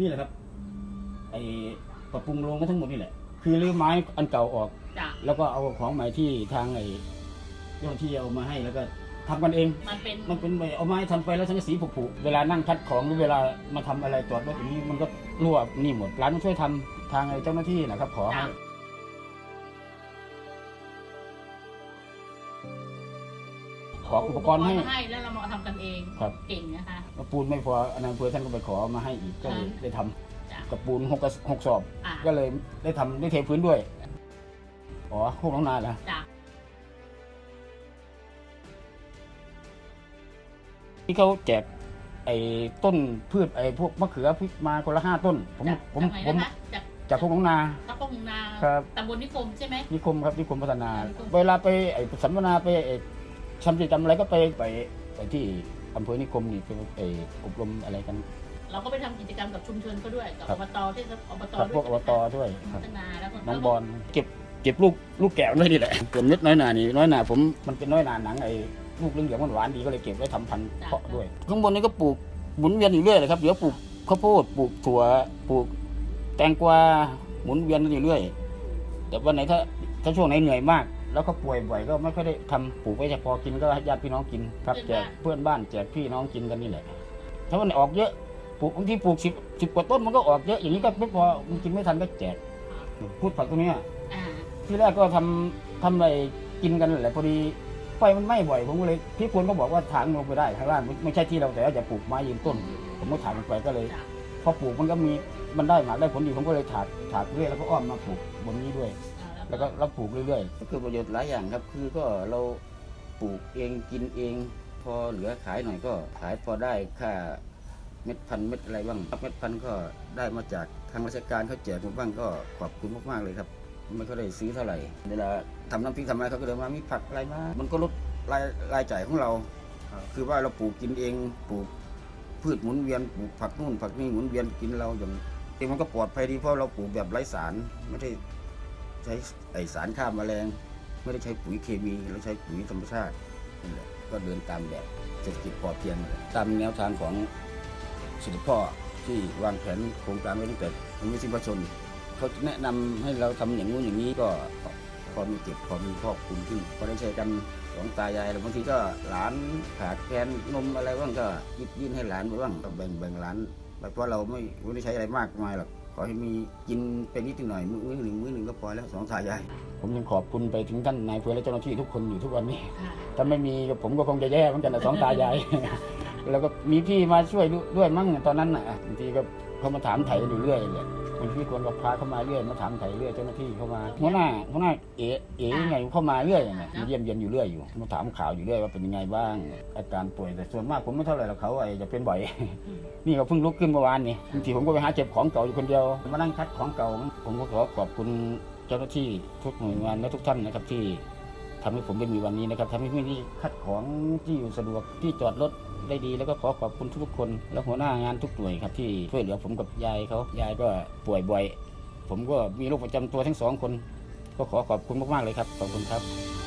นี่แหละครับไอ้ปรับปรุงโรงก็ทั้งหมดนี่แหละ คือรื้อไม้อันเก่าออก จ้ะแล้วก็เอาของใหม่ที่ทางไอ้เจ้าหน้าที่เอามาให้แล้วก็ทำกันเอง มันเป็นมันเป็นแบบเอาไม้ทำไปแล้วสังกะสีผุๆเวลานั่งคัดของหรือเวลามาทำอะไรตรวจรถอย่างนี้มันก็รั่วนี่หมดร้านมาช่วยทำทางไอ้เจ้าหน้าที่นะครับขอให้ ขออุปกรณ์ให้มาให้แล้วเรามาทำกันเองครับ เก่งนะคะปูนไม่พออันนั้นเพื่อท่านก็ไปขอมาให้อีกก็เลยอ่าได้ทำจ้ะกับปูนหกกระหกสอบ อ่าก็เลยได้ทำได้เทพื้นด้วยอ๋อโคกน้องนาเหรอจ้ะที่เขาแจกไอ้ต้นพืชไอ้พวกมะเขือพริกมาคนละห้าต้น ผมจากผมจากไหนผมนะคะจากจากโคกน้องนา ตะพงนาครับ ตำบลนิคมใช่ไหม นิคมครับนิคมพัฒนา นิคม เวลาไปไอ้สัมมนาไปไอ้ ทำกิจกรรมอะไรก็ไปไปไปที่อำเภอนิคมนี่ไปไอ้อบรมอะไรกัน เราก็ไปทำกิจกรรมกับชุมชนเขาด้วย กับครัอบ บตที่อบตกับด้วยพวกอบตด้วยครับพัฒนาแล้วก็น้องบอลเก็บเก็บลูกลูกแก้วด้วยนี่แหละส่วนเม็ดน้อยหนานี่น้อยหนาผมมันเป็นน้อยหนาหนังไอ้ลูกเหลืองๆหวานๆดีก็เลยเก็บไว้ทำพันธุ์เพาะด้วย ข้างบนนี่ก็ปลูกหมุนเวียนอยู่เรื่อยเลยครับเดี๋ยวปลูกข้าวโพดปลูกถั่วปลูกแตงกวาหมุนเวียนกันอยู่เรื่อย แต่วันไหนถ้าถ้าช่วงไหนเหนื่อยมาก แล้วก็ป่วยบ่อยก็ไม่ค่อยได้ทำปลูกไว้แต่พอกินก็ให้ญาติพี่น้องกินครับแจกเพื่อนบ้านแจกพี่น้องกินกันนี่แหละ ถ้ามันออกเยอะปลูกบางทีปลูกสิบสิบกว่าต้นมันก็ออกเยอะอย่างนี้ก็ไม่พอมันกินไม่ทันก็แจกพูดผักตรงเนี้ยอ่าที่แรกก็ทำทำอะไรกินกันแหละพอดีไฟมันไหม้บ่อยผมก็เลยพี่ควรก็บอกว่าถางลงไปได้ข้างล่างไม่ไม่ใช่ที่เราแต่ว่าจะปลูกไม้ยืนต้น ผมก็ถางลงไปก็เลย จ้ะพอปลูกมันก็มีมันได้หมากได้ผลดีผมก็เลยถากถากเรื่อยแล้วก็อ้อมมาปลูกบนนี้ด้วย อ่า แล้วก็เราปลูกเรื่อยๆ ก็เกิดประโยชน์หลายอย่างครับ คือก็เราปลูกเองกินเอง พอเหลือขายหน่อยก็ขายพอได้ค่าเม็ดพันธุ์เม็ดอะไรบ้างเม็ดพันธุ์ก็ได้มาจากทางราชการเขาแจกมาบ้างก็ขอบคุณมากๆเลยครับ ไม่ก็ได้ซื้อเท่าไหร่เวลาทำน้ำพริกทำอะไรเขาก็เลยมามีผักอะไรมา มันก็ลดรายรายจ่ายของเรา คือว่าเราปลูกกินเองปลูกพืชหมุนเวียนปลูกผักนู่นผักนี่หมุนเวียนกินเราอย่างเองมันก็ปลอดภัยดีเพราะเราปลูกแบบไร้สารไม่ได้ ใช้ไอสารฆ่าแมลง ไม่ได้ใช้ปุ๋ยเคมีเราใช้ปุ๋ยธรรมชาตินั่นแหละก็เดินตามแบบเศรษฐกิจพอเพียงนั่นแหละตามแนวทางของสิทธิพ่อที่วางแผนโครงการไว้ตั้งแต่ผมวิสิประชนเขาแนะนำให้เราทำอย่างนู้นอย่างนี้ก็พอมีเก็บพอมีครอบคลุมขึ้นพอได้ใช้กันสองตายายแล้วบางทีก็หลานขาดแคลนนมอะไรบ้างก็ยิบยื่นให้หลานไปบ้างแบ่งแบ่งหลานเพราะเราไม่ไม่ได้ใช้อะไรมากมายหรอก ขอให้มีกินไปนิดหน่อยมื้อหนึ่งมื้อหนึ่งก็พอแล้วสองตายายผมยังขอบคุณไปถึงท่านนายอำเพื่อและเจ้าหน้าที่ทุกคนอยู่ทุกวันนี้ค่ะถ้าไม่มีกับผมก็คงจะแย่เหมือนกันนะสองตายายแล้วก็มีพี่มาช่วยด้วยมั่งตอนนั้นน่ะบางทีก็เขามาถามไถ่อยู่เรื่อยเลย บางทีคนก็พาเข้ามาเรื่อยมาถามไถ่เรื่อยเจ้าหน้าที่เข้ามาหัวหน้าหัวหน้าเอ๋เอ๋ยังไงเข้ามาเรื่อยอย่างเงี้ยมาเยี่ยมเยียนอยู่เรื่อยอยู่มาถามข่าวอยู่เรื่อยว่าเป็นยังไงบ้าง อาการป่วยแต่ส่วนมากผมไม่เท่าไหร่หรอกเขาไอ้จะเป็นบ่อย นี่ก็เพิ่งลุกขึ้นเมื่อวานนี่บางทีผมก็ไปหาเก็บของเก่าอยู่คนเดียวมานั่งคัดของเก่าผมก็ขอขอบคุณเจ้าหน้าที่ทุกหน่วยงานและทุกท่านนะครับที่ทำให้ผมได้มีวันนี้นะครับทำให้พี่นี่คัดของที่อยู่สะดวกที่จอดรถ ได้ดีแล้วก็ขอขอบคุณทุกๆคน และหัวหน้างานทุกหน่วยครับที่ช่วยเหลือผมกับยายเขายายก็ป่วยบ่อย ผมก็มีโรคประจำตัวทั้งสองคน ก็ขอขอบคุณมากๆเลยครับขอบคุณครับ